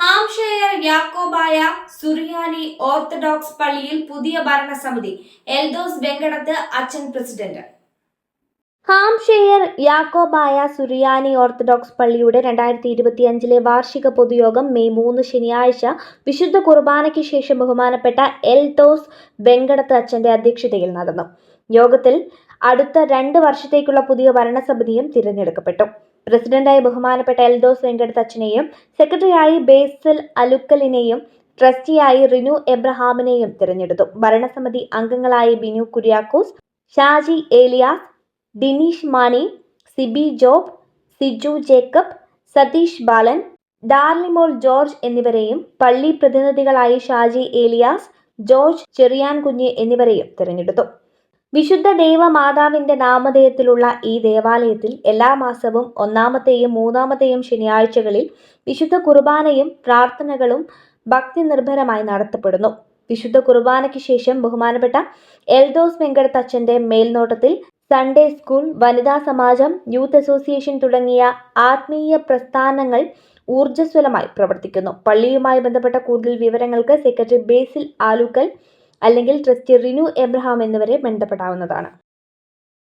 Hampshire Yakobaya Suriyani orthodox പള്ളിയിൽ പുതിയ ഭരണസമിതി. എൽദോസ് വെങ്കടത്ത് അച്ഛൻ president. Hampshire Yakobaya Suriyani orthodox പള്ളിയുടെ രണ്ടായിരത്തി ഇരുപത്തിയഞ്ചിലെ വാർഷിക പൊതുയോഗം മെയ് മൂന്ന് ശനിയാഴ്ച വിശുദ്ധ കുർബാനയ്ക്ക് ശേഷം ബഹുമാനപ്പെട്ട എൽദോസ് വെങ്കടത്ത് അച്ഛന്റെ അധ്യക്ഷതയിൽ നടന്നു. യോഗത്തിൽ അടുത്ത രണ്ട് വർഷത്തേക്കുള്ള പുതിയ ഭരണസമിതിയും തിരഞ്ഞെടുക്കപ്പെട്ടു. പ്രസിഡന്റായി ബഹുമാനപ്പെട്ട എൽദോസ് വെങ്കടത്ത് അച്ഛനെയും സെക്രട്ടറിയായി ബേസൽ അലുക്കലിനെയും ട്രസ്റ്റിയായി റിനു എബ്രഹാമിനെയും തിരഞ്ഞെടുത്തു. ഭരണസമിതി അംഗങ്ങളായി ബിനു കുര്യാക്കോസ് ഷാജി ഏലിയാസ് ഡിനീഷ് മാണി സിബി ജോബ് സിജു ജേക്കബ് സതീഷ് ബാലൻ ഡാർലിമോൾ ജോർജ് എന്നിവരെയും പള്ളി പ്രതിനിധികളായി ഷാജി ഏലിയാസ് ജോർജ് ചെറിയാൻകുഞ്ഞ് എന്നിവരെയും തിരഞ്ഞെടുത്തു. വിശുദ്ധ ദേവമാതാവിന്റെ നാമധേയത്തിലുള്ള ഈ ദേവാലയത്തിൽ എല്ലാ മാസവും ഒന്നാമത്തെയും മൂന്നാമത്തെയും ശനിയാഴ്ചകളിൽ വിശുദ്ധ കുർബാനയും പ്രാർത്ഥനകളും ഭക്തി നിർഭരമായി നടത്തപ്പെടുന്നു. വിശുദ്ധ കുർബാനയ്ക്ക് ശേഷം ബഹുമാനപ്പെട്ട എൽദോസ് വെങ്കടത്തച്ഛന്റെ മേൽനോട്ടത്തിൽ സൺഡേ സ്കൂൾ വനിതാ സമാജം യൂത്ത് അസോസിയേഷൻ തുടങ്ങിയ ആത്മീയ പ്രസ്ഥാനങ്ങൾ ഊർജസ്വലമായി പ്രവർത്തിക്കുന്നു. പള്ളിയുമായി ബന്ധപ്പെട്ട കൂടുതൽ വിവരങ്ങൾക്ക് സെക്രട്ടറി ബേസിൽ ആലുക്കൽ അല്ലെങ്കിൽ ട്രസ്റ്റി റിനു എബ്രഹാം എന്നിവരെ ബന്ധപ്പെടാവുന്നതാണ്.